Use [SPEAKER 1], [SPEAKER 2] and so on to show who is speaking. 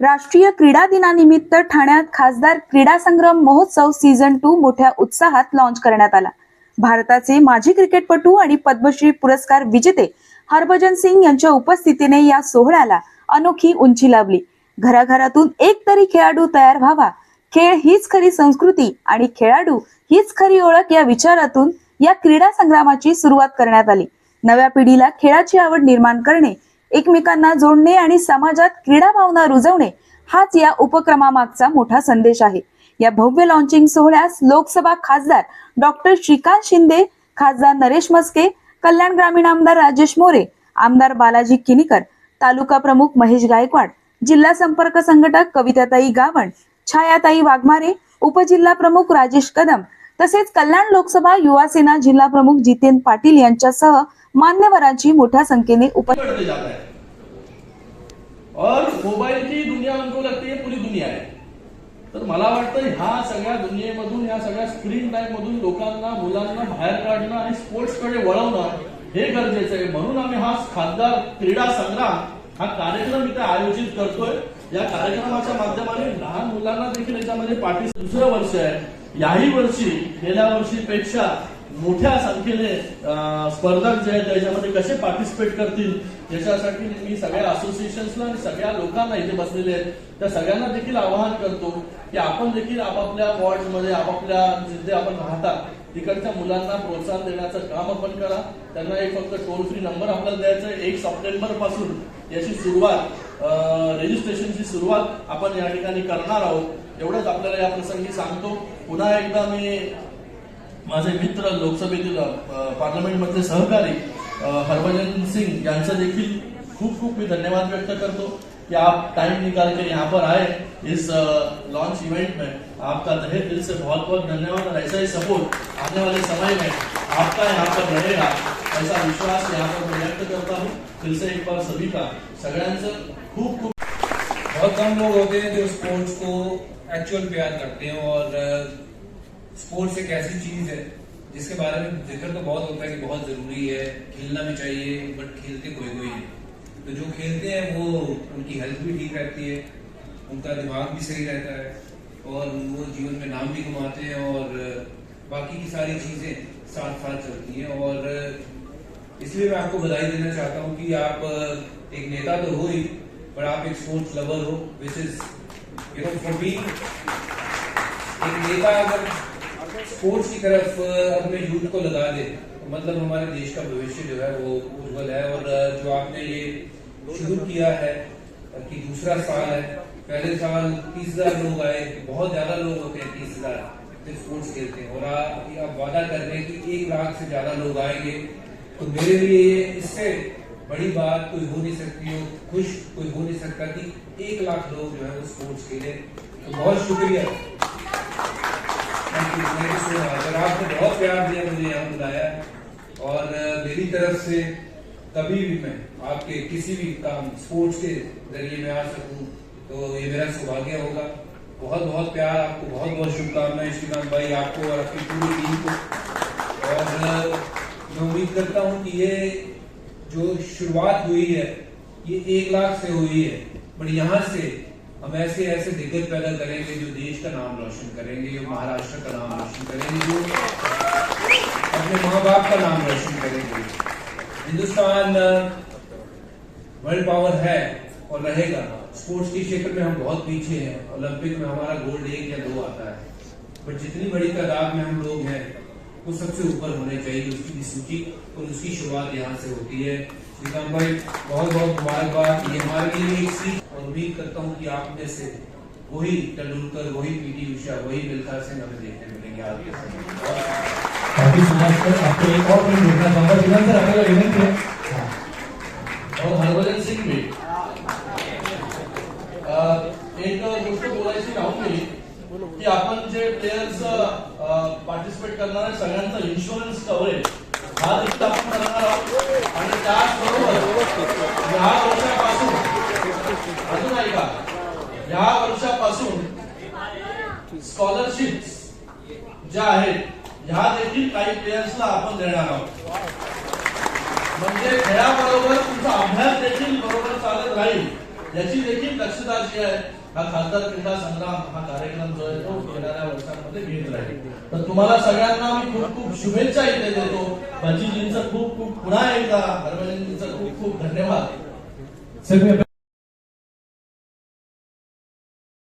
[SPEAKER 1] राष्ट्रीय क्रीडा दिनानिमित्त ठाण्यात खासदार क्रीडा संग्राम महोत्सव सीझन टू मोठ्या उत्साहात लॉन्च करण्यात आला. भारताचे माजी क्रिकेटपटू आणि पद्मश्री पुरस्कार विजेते हरभजन सिंग यांच्या उपस्थितीने या सोहळ्याला अनोखी उंची लाभली. घराघरातून एक तरी खेळाडू तयार व्हावा. खेळ हीच खरी संस्कृती आणि खेळाडू हीच खरी ओळख या विचारातून या क्रीडा संग्रामाची सुरुवात करण्यात आली. नव्या पिढीला खेळाची आवड निर्माण करणे एकमेकांना जोडणे आणि समाजात क्रीडा भावना रुजवणे हाच या उपक्रमामागचा मोठा संदेश आहे. या भव्य लॉन्चिंग सोहळ्यास लोकसभा खासदार डॉक्टर श्रीकांत शिंदे खासदार नरेश मस्के कल्याण ग्रामीण आमदार राजेश मोरे आमदार बालाजी किनीकर तालुका प्रमुख महेश गायकवाड जिल्हा संपर्क संघटक कविताताई गावण छायाताई वाघमारे उपजिल्हा प्रमुख राजेश कदम तसेच कल्याण लोकसभा युवा सेना जिल्हा प्रमुख जितेंद्र पाटील यांच्यासह मान्यवरांची मोठ्या संख्येने
[SPEAKER 2] उपस्थित और मोबाईल की दुनिया उनको लगती है पूरी दुनिया आहे. तर मला वाटतं ह्या सगळ्या दुनियेमधून ह्या सगळ्या स्क्रीन टाईम मधून लोकांना मुलांना बाहेर काढणं आणि स्पोर्ट्सकडे वळवणं हे गरजेचं आहे. म्हणून आम्ही हा खासदार क्रीडा संग्राम हा कार्यक्रम इथे आयोजित करतोय. या कार्यक्रमाच्या माध्यमाने लहान मुलांना देखील याच्यामध्ये पाठी दुसरं वर्ष आहे. याही वर्षी गेल्या वर्षीपेक्षा मोठ्या संख्येने स्पर्धक जे आहेत त्याच्यामध्ये कसे पार्टिसिपेट करतील याच्यासाठी मी सगळ्या असोसिएशन्सला आणि सगळ्या लोकांना इथे बसलेले आहेत. त्या सगळ्यांना देखील आवाहन करतो की आपण देखील आपापल्या वॉर्डमध्ये आपापल्या जिथे आपण राहतात तिकडच्या मुलांना प्रोत्साहन देण्याचं काम आपण करा. त्यांना एक फक्त टोल फ्री नंबर आपल्याला द्यायचा आहे. एक सप्टेंबरपासून याची सुरुवात रजिस्ट्रेशनची सुरुवात आपण या ठिकाणी करणार आहोत. एवढंच आपल्याला या प्रसंगी सांगतो. पुन्हा एकदा मी माझे मित्र लोकसभेतील पार्लमेंटमधले सहकारी हरभजन सिंग यांचं देखील खूप खूप मी धन्यवाद व्यक्त करतो कि आप टाइम निकाल के यहाँ पर आए इस लॉन्च इवेंट में. आपका तहे दिल से बहुत बहुत धन्यवाद और ऐसा ही सपोर्ट आने वाले समय में आपका यहाँ पर रहेगा. ऐसा विश्वास यहाँ पर मैं व्यक्त करता हूँ. फिर से एक बार सभी का सगळ्यांचं खूप खूप
[SPEAKER 3] बहुत कम लोग होते हैं जो स्पोर्ट्स को एक्चुअल प्यार करते हैं और स्पोर्ट्स एक ऐसी चीज़ है जिसके बारे में ज़िक्र तो बहुत होता है कि बहुत ज़रूरी है, खेलना भी चाहिए बट खेलते कोई कोई है तो जो खेलते हैं वो उनकी हेल्थ भी ठीक रहती है, उनका दिमाग भी सही रहता है और वो जीवन में नाम भी कमाते हैं और बाकी की सारी चीज़ें साथ साथ चलती हैं और इसलिए मैं आपको बधाई देना चाहता हूँ कि आप एक नेता तो हो ही पर आप एक स्पोर्ट्स लवर हो which is no for me एक नेता अगर स्पोर्ट्स की तरफ़ अपने यूथ को लगा दे तो मतलब हमारे देश का भविष्य जो है वो उज्जवल है और जो आपने ये शुरू किया है कि दूसरा साल है, पहले साल तीस हज़ार लोग आए, बहुत ज़्यादा लोग होते हैं तीस हज़ार स्पोर्ट्स खेलते हैं। और आप वादा कर रहे हैं कि एक लाख से ज़्यादा लोग आएँगे। तो मेरे लिए इससे बड़ी बात कोई हो नहीं सकती हो, खुश कोई हो नहीं सकता कि एक लाख लोग जो है वो स्पोर्ट्स खेले। तो बहुत शुक्रिया। और आपने बहुत प्यार दिया मुझे यहाँ बुलाया। और मेरी तरफ़ से कभी भी मैं आपके किसी भी काम स्पोर्ट्स के ज़रिए मैं आ सकूँ तो ये मेरा सौभाग्य होगा। बहुत बहुत प्यार, आपको बहुत बहुत शुभकामनाएँ, श्रीकांत भाई, आपको और आपकी पूरी टीम को। और मैं उम्मीद करता हूँ कि ये जो शुरुआत हुई है, ये एक लाख से हुई है। बट यहाँ से हम ऐसे ऐसे दिग्गज पैदा करेंगे जो देश का नाम रोशन करेंगे, जो महाराष्ट्र का नाम रोशन करेंगे, जो अपने माँ बाप का नाम रोशन करेंगे। हिंदुस्तान वर्ल्ड पावर है और रहेगा। स्पोर्ट्स के क्षेत्र में हम बहुत पीछे हैं। ओलंपिक में हमारा गोल्ड एक या दो आता है। बट जितनी बड़ी तादाद में हम लोग हैं वो सबसे ऊपर होने चाहिए उसकी भी सूची और उसकी शुरुआत यहाँ से होती है। श्रीकांत भाई बहुत बहुत मुबारकबाद। ये हमारे लिए एक सीख और उम्मीद करता हूँ कि आप में से वही तेंदुलकर वही पीटी उषा वही मिल्खा सिंह हमें देखने मिलेंगे
[SPEAKER 4] सर आपको एक और देखना चाहूँगा। जिन्हें सर अगला इवेंट है।
[SPEAKER 2] और हरभजन सिंग भी। एक गोष्ट बोलायची राहून की आपण जे प्लेयर्स पार्टिसिपेट करणार सगळ्यांचा इन्शुरन्स कव्हरेज हा देखील आपण करणार आहोत. आणि त्याचबरोबर या वर्षापासून अजून ऐका या वर्षापासून स्कॉलरशिप्स ज्या आहेत ह्या देखील काही प्लेयर्सला आपण देणार आहोत. म्हणजे खेळाबरोबर तुमचा अभ्यास देखील बरोबर चालत राहील याची देखील दक्षता जी आहे. हा खासदार क्रीडा संग्राम हा कार्यक्रम जो आहे तो येणाऱ्या वर्षांमध्ये घेत राहील. तर तुम्हाला सगळ्यांना मी खूप खूप शुभेच्छा इथे देतो. भजीजींचं खूप खूप पुन्हा एकदा हरभजनजींचं खूप खूप धन्यवाद.
[SPEAKER 4] सगळे